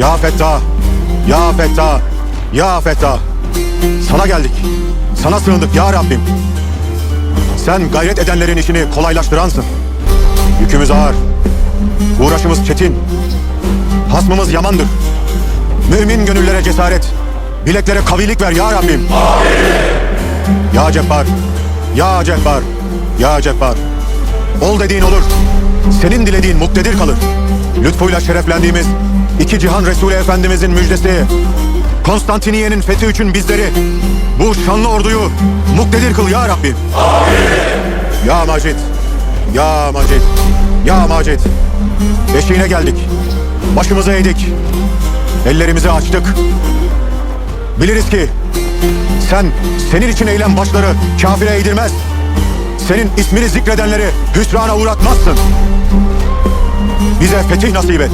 Ya Fettah, Ya Fettah, Ya Fettah. Sana geldik. Sana sığındık ya Rabbim. Sen gayret edenlerin işini kolaylaştıransın. Yükümüz ağır. Uğraşımız çetin. Hasmımız yamandır. Mümin gönüllere cesaret. Bileklere kavilik ver ya Rabbim. Ya Cebbar, Ya Cebbar, Ya Cebbar. Ol dediğin olur. Senin dilediğin muktedir kalır. Lütfuyla şereflendiğimiz iki cihan Resulü Efendimizin müjdesi. Konstantiniye'nin fethi için bizleri bu şanlı orduyu muktedir kıl ya Rabbim. Ya Macit, Ya Macit, Ya Macit. Eşiğine geldik. Başımızı eğdik. Ellerimizi açtık. Biliriz ki sen senin için eğilen başları kafire eğdirmez. Senin ismini zikredenleri hüsrana uğratmazsın. Bize fetih nasip et.